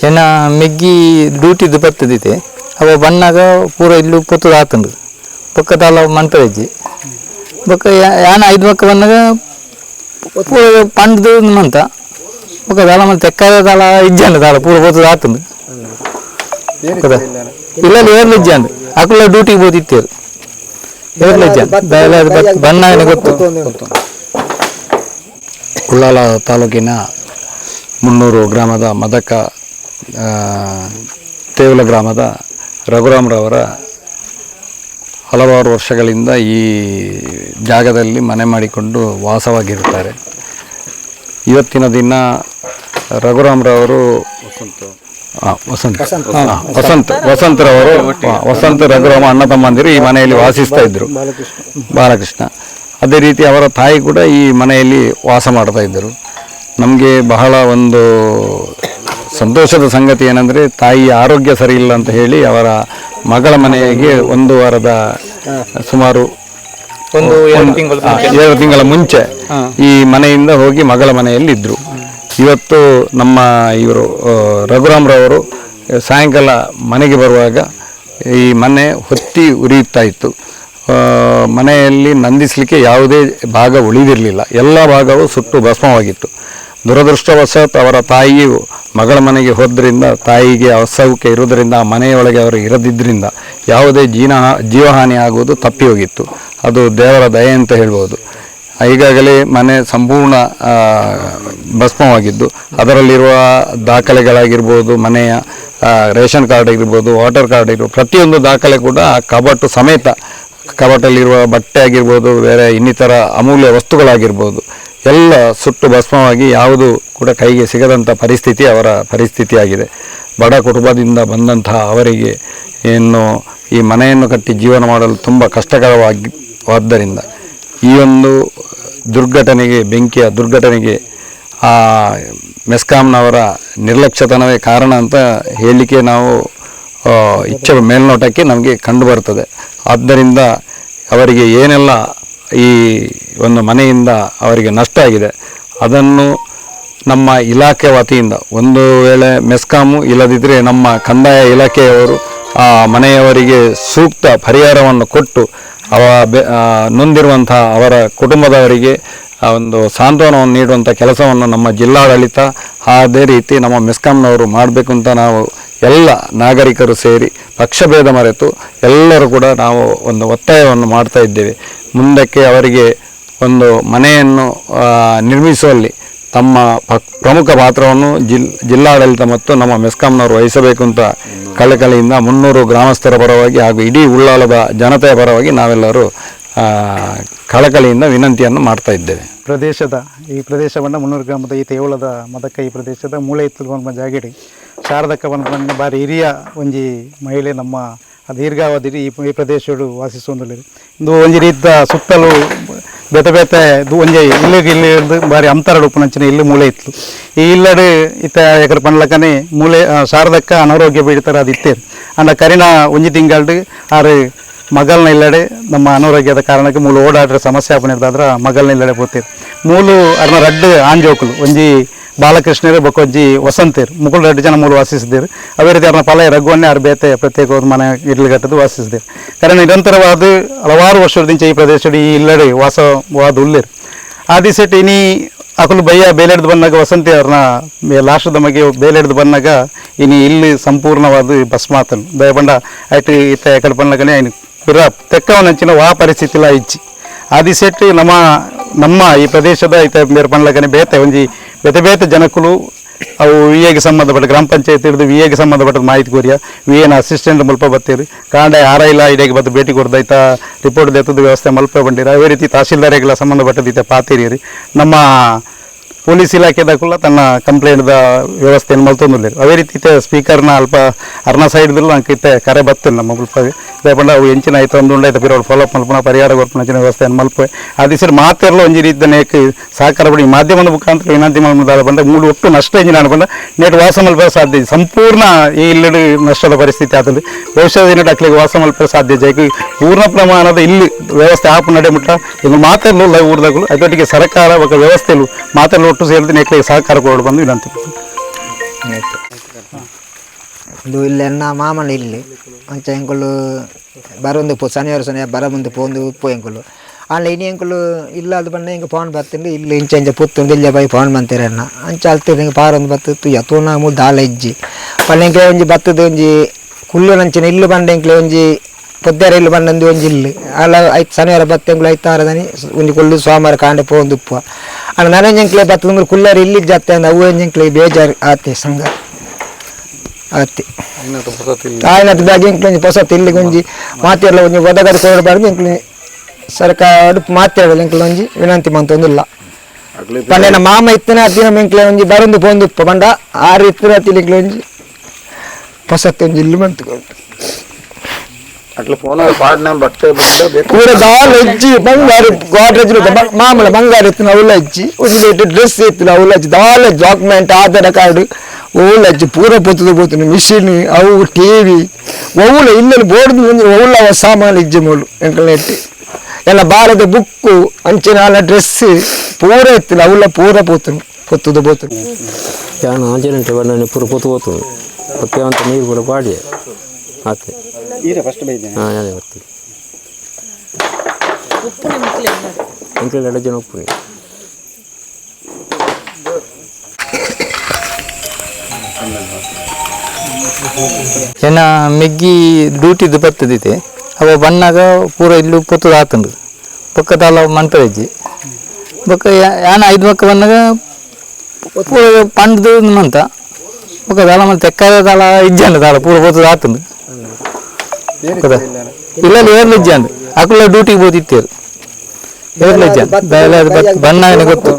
ಹೆಣ ಮೆಗ್ಗಿ ಡ್ಯೂಟಿದ್ದು ಬರ್ತದೈತೆ ಅವ ಬಣ್ಣಾಗ ಪೂರ ಇಲ್ಲೂ ಪುತ್ತದ ಹಾಕಂಡು ಪಕ್ಕ ತಾಲ ಮಂಟದಜ್ಜಿ ಬೊಕ್ಕ ಯಾನ ಐದು ಮಕ್ಕ ಬಂದಾಗ ಪೂರ ಪಂಡ್ದು ಮಂತ ಪಕ್ಕ ತಾಲ ಮಂತ ತೆಕ್ಕದ ತಾಲ ಇಜ್ಜಂಡ ತಾಲ ಪೂರ ಪುತ್ತದ ಹಾಕಂಡು ಇಲ್ಲ ಏರ್ಲು ಇಜ್ಜಂಡ ಅಕ್ಕಳ ಡ್ಯೂಟಿಗೆ ಬೋದಿತ್ತೇರು ಏರ್ಲು ಇಜ್ಜಂಡ ಬಣ್ಣ ಗೊತ್ತು? ಉಳ್ಳಾಲ ತಾಲೂಕಿನ ಮುನ್ನೂರು ಗ್ರಾಮದ ಮದಕ ತೇವಲ ಗ್ರಾಮದ ರಘುರಾಮ್ರವರ ಹಲವಾರು ವರ್ಷಗಳಿಂದ ಈ ಜಾಗದಲ್ಲಿ ಮನೆ ಮಾಡಿಕೊಂಡು ವಾಸವಾಗಿರುತ್ತಾರೆ. ಇವತ್ತಿನ ದಿನ ರಘುರಾಮ್ರವರು ವಸಂತ. ವಸಂತ. ವಸಂತರವರು ವಸಂತ. ರಘುರಾಮ ಅಣ್ಣ ತಮ್ಮಂದಿರು ಈ ಮನೆಯಲ್ಲಿ ವಾಸಿಸ್ತಾ ಇದ್ದರು ಬಾಲಕೃಷ್ಣ. ಅದೇ ರೀತಿ ಅವರ ತಾಯಿ ಕೂಡ ಈ ಮನೆಯಲ್ಲಿ ವಾಸ ಮಾಡ್ತಾ ಇದ್ದರು. ನಮಗೆ ಬಹಳ ಒಂದು ಸಂತೋಷದ ಸಂಗತಿ ಏನಂದರೆ ತಾಯಿ ಆರೋಗ್ಯ ಸರಿ ಇಲ್ಲ ಅಂತ ಹೇಳಿ ಅವರ ಮಗಳ ಮನೆಗೆ ಒಂದು ವಾರದ ಸುಮಾರು ಒಂದು ಎರಡು ತಿಂಗಳು ಮುಂಚೆ. ಈ ಮನೆಯಿಂದ ಹೋಗಿ ಮಗಳ ಮನೆಯಲ್ಲಿ ಇದ್ದರು ಇವತ್ತು ನಮ್ಮ ಇವರು ರಘುರಾಮ್ರವರು ಸಾಯಂಕಾಲ ಮನೆಗೆ ಬರುವಾಗ ಈ ಮನೆ ಹೊತ್ತಿ ಉರಿಯುತ್ತಾ ಇತ್ತು. ಮನೆಯಲ್ಲಿ ನಂದಿಸಲಿಕ್ಕೆ ಯಾವುದೇ ಭಾಗ ಉಳಿದಿರಲಿಲ್ಲ. ಎಲ್ಲ ಭಾಗವು ಸುಟ್ಟು ಭಸ್ಮವಾಗಿತ್ತು. ದುರದೃಷ್ಟವಶಾತ್ ಅವರ ತಾಯಿಯು ಮಗಳ ಮನೆಗೆ ಹೋದ್ರಿಂದ, ತಾಯಿಗೆ ಅಸೌಖ್ಯ ಇರೋದರಿಂದ ಆ ಮನೆಯೊಳಗೆ ಅವರು ಇರದಿದ್ದರಿಂದ ಯಾವುದೇ ಜೀನ, ಜೀವಹಾನಿ ಆಗುವುದು ತಪ್ಪಿ ಹೋಗಿತ್ತು ಅದು ದೇವರ ದಯೆ ಅಂತ ಹೇಳ್ಬೋದು. ಈಗಾಗಲೇ ಮನೆ ಸಂಪೂರ್ಣ ಭಸ್ಮವಾಗಿದ್ದು, ಅದರಲ್ಲಿರುವ ದಾಖಲೆಗಳಾಗಿರ್ಬೋದು, ಮನೆಯ ರೇಷನ್ ಕಾರ್ಡ್ ಆಗಿರ್ಬೋದು, ವಾಟರ್ ಕಾರ್ಡ್ ಆಗಿರ್ಬೋದು, ಪ್ರತಿಯೊಂದು ದಾಖಲೆ ಕೂಡ ಕಬಟ್ಟು ಸಮೇತ, ಕಬಟಲ್ಲಿರುವ ಬಟ್ಟೆ ಆಗಿರ್ಬೋದು, ಬೇರೆ ಇನ್ನಿತರ ಅಮೂಲ್ಯ ವಸ್ತುಗಳಾಗಿರ್ಬೋದು. ಎಲ್ಲ ಸುಟ್ಟು ಭಸ್ಮವಾಗಿ ಯಾವುದು ಕೂಡ ಕೈಗೆ ಸಿಗದಂಥ ಪರಿಸ್ಥಿತಿ ಅವರ ಪರಿಸ್ಥಿತಿಯಾಗಿದೆ. ಬಡ ಕುಟುಂಬದಿಂದ ಬಂದಂತಹ ಅವರಿಗೆ ಇನ್ನು ಈ ಮನೆಯನ್ನು ಕಟ್ಟಿ ಜೀವನ ಮಾಡಲು ತುಂಬ ಕಷ್ಟಕರವಾಗಿ ಆದ್ದರಿಂದ ಈ ಒಂದು ದುರ್ಘಟನೆಗೆ, ಬೆಂಕಿಯ ದುರ್ಘಟನೆಗೆ ಆ ಮೆಸ್ಕಾಂನವರ ನಿರ್ಲಕ್ಷ್ಯತನವೇ ಕಾರಣ ಅಂತ ಹೇಳಿಕೆ ನಾವು ಇಚ್ಛೆ ಮೇಲ್ನೋಟಕ್ಕೆ ನಮಗೆ ಕಂಡು ಬರ್ತದೆ. ಆದ್ದರಿಂದ ಅವರಿಗೆ ಏನೆಲ್ಲ ಈ ಒಂದು ಮನೆಯಿಂದ ಅವರಿಗೆ ನಷ್ಟ ಆಗಿದೆ. ಅದನ್ನು ನಮ್ಮ ಇಲಾಖೆ ವತಿಯಿಂದ ಒಂದು ವೇಳೆ ಮೆಸ್ಕಾಮು ಇಲ್ಲದಿದ್ದರೆ ನಮ್ಮ ಕಂದಾಯ ಇಲಾಖೆಯವರು ಆ ಮನೆಯವರಿಗೆ ಸೂಕ್ತ ಪರಿಹಾರವನ್ನು ಕೊಟ್ಟು ಅವ ನೊಂದಿರುವಂತಹ ಅವರ ಕುಟುಂಬದವರಿಗೆ ಒಂದು ಸಾಂತ್ವನವನ್ನು ನೀಡುವಂಥ ಕೆಲಸವನ್ನು ನಮ್ಮ ಜಿಲ್ಲಾಡಳಿತ ಅದೇ ರೀತಿ ನಮ್ಮ ಮೆಸ್ಕಾಂನವರು ಮಾಡಬೇಕು ಅಂತ ನಾವು ಎಲ್ಲ ನಾಗರಿಕರು ಸೇರಿ ಪಕ್ಷಭೇದ ಮರೆತು ಎಲ್ಲರೂ ಕೂಡ ನಾವು ಒಂದು ಒತ್ತಾಯವನ್ನು ಮಾಡ್ತಾ ಇದ್ದೇವೆ. ಮುಂದಕ್ಕೆ ಅವರಿಗೆ ಒಂದು ಮನೆಯನ್ನು ನಿರ್ಮಿಸುವಲ್ಲಿ ತಮ್ಮ ಪ್ರಮುಖ ಪಾತ್ರವನ್ನು ಜಿಲ್, ಜಿಲ್ಲಾಡಳಿತ ಮತ್ತು ನಮ್ಮ ಮೆಸ್ಕಾಂನವರು ವಹಿಸಬೇಕು ಅಂತ ಕಳಕಳಿಯಿಂದ ಮುನ್ನೂರು ಗ್ರಾಮಸ್ಥರ ಪರವಾಗಿ ಹಾಗೂ ಇಡೀ ಉಳ್ಳಾಲದ ಜನತೆಯ ಪರವಾಗಿ ನಾವೆಲ್ಲರೂ ಕಳಕಳಿಯಿಂದ ವಿನಂತಿಯನ್ನು ಮಾಡ್ತಾ ಇದ್ದೇವೆ. ಪ್ರದೇಶದ, ಈ ಪ್ರದೇಶವನ್ನು ಮುನ್ನೂರು ಗ್ರಾಮದ ಈ ತೇವಳದ ಮದಕ ಈ ಪ್ರದೇಶದ ಮೂಳೆ ಇತ್ತು ಜಾಗಡಿ. ಶಾರದಕ್ಕ ಬಂದ ಬಾರಿ ಹಿರಿಯ ಒಂಜಿ ಮಹಿಳೆ ನಮ್ಮ ದೀರ್ಘಾವಧಿ ಈ ಈ ಪ್ರದೇಶಡು ವಾಸಿಸುವಂದಲ್ಲಿ ಇಂದು ಒಂಜಿ ರೀತಿಯ ಸುತ್ತಲೂ ಬೇತೆ ಬೇತೆ ಒಂಜಿ ಇಲ್ಲಿ ಇರ್ದು ಬಾರಿ ಅಂತರಡು ಉಪನಂಚಿನ ಇಲ್ಲಿ ಮೂಳೆ ಇತ್ತು. ಈ ಇಲ್ಲಡು ಇತ್ತ ಎಕರೆ ಪಂಡ್ಲಕನೆ ಮೂಳೆ ಶಾರದಕ್ಕ ಅನಾರೋಗ್ಯ ಬೀಳ್ತಾರೆ ಅದು ಕರಿನ ಒಂಜಿ ತಿಂಗಳು ಆರು ಮಗಲ್ನ ಇಲ್ಲಡೆ ನಮ್ಮ ಅನಾರೋಗ್ಯದ ಕಾರಣಕ್ಕೆ ಮೂಲು ಓಡಾಡ್ರ ಸಮಸ್ಯೆ ಆಪನಿರ್ದಾದ್ರ ಮಗಲ್ನ ಇಲ್ಲಡೆ ಪೋತೀರ್ ಮೂಲು ಅದನ್ನ ರಡ್ಡು ಆಂಜೋಕುಲು, ಒಂಜಿ ಬಾಲಕೃಷ್ಣರು ಬೊಕ್ಕೊಂಜಿ ವಸಂತೇರು ಮುಕುಲ್ ರಡ್ಡು ಜನ ಮೂಲು ವಾಸಿಸಿದ್ದೀರಿ. ಅದೇ ರೀತಿ ಅವ್ರನ್ನ ಪಲ ರಘುವನ್ನೇ ಅವ್ರ ಬೇತೆ ಪ್ರತ್ಯೇಕವಾದ ಮನೆ ಇಡ್ಲಿಗಟ್ಟದು ವಾಸಿಸಿದ್ದೀರಿ. ಕಾರಣ ನಿರಂತರವಾದ ಹಲವಾರು ವರ್ಷದಿಂದ ಈ ಪ್ರದೇಶದ ಈ ಇಲ್ಲಡೆ ವಾಸವಾದ ಆ ಆದಿಸೆಟ್ ಇನಿ ಅಕಲು ಬಯ್ಯ ಬೇಲೆಡ್ದು ಬಂದಾಗ ವಸಂತಿ ಅವ್ರನ್ನ ಲಾಸ್ಟದ ಮಗೆ ಬೇಲೆಡ್ದು ಬಂದಾಗ ಇನಿ ಇಲ್ಲಿ ಸಂಪೂರ್ಣವಾದ ಬಸ್ ಮಾತನ್ನು ದಯಬಂಡ ಐಟಿ ಇತ್ತ ಎಕಡೆ ಬಂದಾಗನೇ ಬಿರ ತೆಕ್ಕವನಂಚಿನ ವಾ ಪರಿಸ್ಥಿತಿಲ ಆದಿ ಆದಿಸೆಟ್ಟು ನಮ್ಮ ನಮ್ಮ ಈ ಪ್ರದೇಶದ ಈತ ಮೇರು ಪಂಡ್ಲಕನೆ ಬೇತೆ ಒಂಜಿ ಬೇತೆ ಬೇತೆ ಜನಕುಲು ಅವು ವಿ ಎಗೆ ಸಂಬಂಧಪಟ್ಟ ಗ್ರಾಮ ಪಂಚಾಯತ್ ಹಿಡಿದು ವಿ ಎಗೆ ಸಂಬಂಧಪಟ್ಟ ಮಾಹಿತಿ ಕೋರಿಯ. ವಿ ಎನ್ ಅಸಿಸ್ಟೆಂಟ್ ಮಲ್ಪ ಬತ್ತೀರಿ ಕಾಂಡೆ ಆರ ಇಲ್ಲ ಇಡೆಗೆ ಬಂದು ಭೇಟಿ ಕೊಡ್ದೈತ. ರಿಪೋರ್ಟ್ ದೆತ್ತದ ವ್ಯವಸ್ಥೆ ಮಲ್ಪ ಬಂದಿರ ಅದೇ ರೀತಿ ತಹಸೀಲ್ದಾರ್ಗೆಲ್ಲ ಸಂಬಂಧಪಟ್ಟದೈತೆ ಪಾತಿರಿ ನಮ್ಮ ಪೊಲೀಸ್ ಇಲಾಖೆದ ಕೂಡ ತನ್ನ ಕಂಪ್ಲೇಂಟ್ದ ವ್ಯವಸ್ಥೆಯನ್ನು ಮಲ್ತೊಂದಿಲ್ಲ ಅದೇ ರೀತಿ ಇತ್ತೆ ಸ್ಪೀಕರ್ನ ಅಲ್ಪ ಅರ್ನ ಸೈಡ್ದಲ್ಲೂ ನಂಗೆ ಇತ್ತೆ ಕರೆ ಬರ್ತೇನೆ ನಮ್ಮ ಮುಲ್ಪ ಪಂಡ ಅವು ಎಂಚಿನ ಆಯ್ತು ಒಂದು ಉಂಡಾಯ್ತು ಅವ್ರು ಫಾಲೋಅಪ್ ಮಲ್ಪನ, ಪರಿಹಾರ ಕೊರ್ಪಣಚಿನ ವ್ಯವಸ್ಥೆಯನ್ನು ಮಲ್ಪೆ ಆ ಸರಿ ಮಾತೆಲ್ಲ ಒಂಜಿ ರೀತಿಯ ಸಹಕಾರ ಪಡಿ ಮಾಧ್ಯಮದ ಮುಖಾಂತರ ವಿನಂತಿ ಮಾಡಿದಾಗ ಬಂದ ಮೂಲು ಒಟ್ಟು ನಷ್ಟ ಎಂಜಿನ ಅನ್ಕೊಂಡ ನೇಟ್ ವಾಸ ಮಲ್ಪ ಸಾಧ್ಯ ಸಂಪೂರ್ಣ ಈ ಇಲ್ಲಡು ನಷ್ಟದ ಪರಿಸ್ಥಿತಿ ಆದಲ್ಲಿ ಭವಿಷ್ಯದ ದಿನ ಅಕ್ಲಿಗೆ ವಾಸ ಮಲ್ಪ ಸಾಧ್ಯ ಜೈಕಿ ಪೂರ್ಣ ಪ್ರಮಾಣದ ಇಲ್ಲಿ ವ್ಯವಸ್ಥೆ ಆಪ್ ನಡೆ ಮುಟ್ಟ ಇನ್ನು ಮಾತೆಲ್ಲ ಲೈ ಊರ್ದಾಗಲು ಅದೊಟ್ಟಿಗೆ ಸರ್ಕಾರ ಒಬ್ಬ ವ್ಯವಸ್ಥೆಲು ಮಾತೆಲ್ಲ ಒಟ್ಟು ಸೇರಿದ ನೇಕ್ಲಿಗೆ ಸಹಕಾರ ಕೊಡು ಬಂದು ವಿನಂತಿ ಇದು ಇಲ್ಲಿ ಎನ್ನ ಮಾಮನ ಇಲ್ಲಿ. ಅಂಚ ಎಂಕುಲು ಬರೊಂದು ಪೋ ಶನಿವಾರ ಶನಿವಾರ ಬರ ಮುಂದೆ ಪೋಂದು ಉಪ್ಪು ಎಂಕುಲು ಆಂಡ ಇನಿ ಎಂಕುಲು ಇಲ್ಲ, ಅದು ಬಂದ ಹಿಂಗೆ ಫೋನ್ ಬರ್ತಿಂಡು ಇಲ್ಲಿ ಇಂಚ ಇಂಚ ಪುತ್ತುಂಡು ಇಲ್ಲೇ ಬೈ ಫೋನ್ ಬಂತೀರ ಅಣ್ಣ. ಅಂಚ ಅಲ್ತಿರ, ಹಿಂಗೆ ಪಾರೊಂದು ಬತ್ತು ತುಯ್ಯ. ತೂನ ಮು ದಾಲ ಇಜ್ಜಿ ಹಿಂಗೆ ಒಂಜಿ ಬತ್ತದ ಒಂಜಿ ಕುಲ್ಲು ನಂಚಿನ ಇಲ್ಲು ಬಂಡೆಂಕ್ಲೆ ಒಂಜಿ ಪೊದ್ದೆರ ಇಲ್ಲು ಬಂಡಂದು ಒಂಜಿ ಇಲ್ಲಿ. ಅಲ್ಲ ಐತ್ ಶನಿವಾರ ಬತ್ತೆಂಕ್ಲು ಐತಾರದನಿ ಒಂಜಿ ಕುಲ್ಲು ಸೋಮವಾರ ಕಾಂಡೆ ಪೋಂದು ಉಪ್ಪು. ಅಣ್ಣ ನನಂಜಂಕ್ಲೆ ಬತ್ತದ ಕುಲ್ಲರ್ ಇಲ್ಲಿ ಜಾತೆ ಅಂದ ಅವು ಎಂಜಂಕ್ಲೆ ಬೇಜಾರು ಆತೆ ಸಂಘ. ಆತಿ. ಆಯ್ನತ್ತು ಬ್ಯಾಗ್ ಇಂಕ್ಲೊಂಜಿ ಹೊಸತು ಇಲ್ಲಿ ಒಂಜಿ ಮಾತಿರಲ್ಲ ಒಂಜಿ ಒದಗದ ಕೊಡಬಾರ್ದು ಇಂಕ್ಲಿ ಸರ್ಕಾರ ಮಾತಿರಲ್ಲ ಇಂಕ್ಲೊಂಜಿ ವಿನಂತಿ ಮಂತೊಂದಿಲ್ಲ ಪಂಡೆನ ಮಾಮ ಇತ್ತನ ಅತ್ತಿನ ಮಿಂಕ್ಲೆ ಒಂಜಿ ಬರಂದು ಪೋಂದು ಪಂಡ ಆರು ಇತ್ತಿನ ಅತ್ತಿನ ಒಂಜಿ ಹೊಸತ್ತು ಒಂಜಿ ಇಲ್ಲಿ ಮಂತ್ಕೊಂಡು అట్లా ಫೋನ್ ಪಾಡ್ನ ಬಟ್ಟೆ ಬಿಟ್ಟು ಬೇಕು ಕೂಡ ದಾಲ್ ಹಚ್ಚಿ ಬಂಗಾರ ಗೋಡ್ರೇಜ್ ಮಾಮೂಲ ಬಂಗಾರ ಎತ್ತಿನ ಅವಳು ಹಚ್ಚಿ ಉಸಿಲೇಟ್ ಡ್ರೆಸ್ ಎತ್ತಿನ ಅವಳು ಹಚ್ಚಿ ದಾಲ್ ಡಾಕ್ಯುಮೆಂಟ್ ಆಧಾರ್ ಕಾರ್ಡ್ ಒಳ್ಳೆ ಹಚ್ಚಿ ಪೂರ ಪೊತ್ತದ ಪೋತಿನ ಮಿಷಿನ್ ಅವು ಟಿವಿ ಒಳ್ಳೆ ಇಲ್ಲಲ್ಲಿ ಬೋರ್ಡ್ ಬಂದು ಒಳ್ಳೆ ಸಾಮಾನು ಇಜ್ಜೆ ಮೂಲು ಎಂಕಲ್ನ ಎತ್ತಿ ಎಲ್ಲ ಭಾರತ ಬುಕ್ಕು ಅಂಚಿನಾಲ ಡ್ರೆಸ್ ಪೂರ ಎತ್ತಿನ ಅವಳ ಪೂರ ಪೋತನು ಪೊತ್ತದ ಪೋತನು ಯಾಣ ಆಂಜನಂಟೆ ಬಣ್ಣ ಪೂರ ಪೊತ್ತು ಪೋತನು ಪಕ್ಕೇವಂತ ನೀರು ಕೂಡ ಪಾಡಿಯೇ ಪಾಡಿ ಆತೆ ಹಾಂ ಅದೇ ಬರ್ತೀವಿ ಇಂಕ್ಲೆಡ್ ಎರಡು ಜನ ಉಪ್ಪು ಏನ ಮೆಗ್ಗಿ ಡ್ಯೂಟಿದು ಬತ್ತದಿತ್ತೆ ಅವ ಬಣ್ಣಾಗ ಪೂರ ಇಲ್ಲಿ ಪೊತ್ತದ ಆತಂಡು ಪಕ್ಕದಾಲ ಮನ್ಪರೆಜ್ಜಿ ಬೊಕ್ಕ ಯಾನ ಐದು ಮಕ್ಕ ಬಂದಾಗ ಪೂರ ಪಂಡ್ದು ಮಂತ. ಬೊಕ್ಕ ದಾಲ ಮಂತ ತೆಕ್ಕಾದ ದಾಲ ಇಜ್ಜಂಡು ದಾಲ ಪೂರ ಪೊತ್ತದ ಆತಂಡು ಗೊತ್ತಾ? ಇಲ್ಲ ಏರ್ಲ ಇಜ್ಜಂಡು ಅಕುಲ ಡ್ಯೂಟಿಗೆ ಬೋದಿತ್ತೇರು ಏರ್ಲ ಇಜ್ಜ ಬಣ್ಣ ಗೊತ್ತು.